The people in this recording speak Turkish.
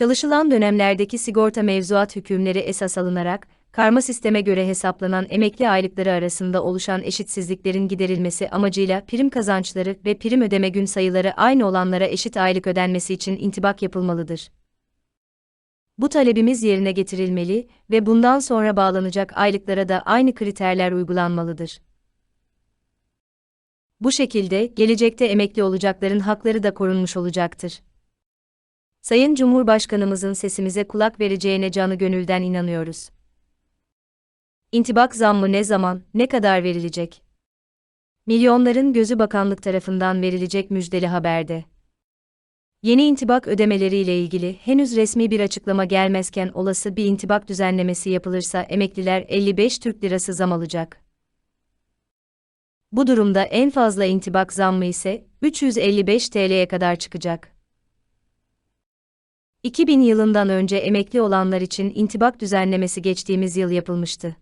Çalışılan dönemlerdeki sigorta mevzuat hükümleri esas alınarak, karma sisteme göre hesaplanan emekli aylıkları arasında oluşan eşitsizliklerin giderilmesi amacıyla prim kazançları ve prim ödeme gün sayıları aynı olanlara eşit aylık ödenmesi için intibak yapılmalıdır. Bu talebimiz yerine getirilmeli ve bundan sonra bağlanacak aylıklara da aynı kriterler uygulanmalıdır. Bu şekilde gelecekte emekli olacakların hakları da korunmuş olacaktır. Sayın Cumhurbaşkanımızın sesimize kulak vereceğine canı gönülden inanıyoruz. İntibak zammı ne zaman, ne kadar verilecek? Milyonların gözü bakanlık tarafından verilecek müjdeli haberde. Yeni intibak ödemeleriyle ilgili henüz resmi bir açıklama gelmezken olası bir intibak düzenlemesi yapılırsa emekliler 55 Türk Lirası zam alacak. Bu durumda en fazla intibak zammı ise 355 TL'ye kadar çıkacak. 2000 yılından önce emekli olanlar için intibak düzenlemesi geçtiğimiz yıl yapılmıştı.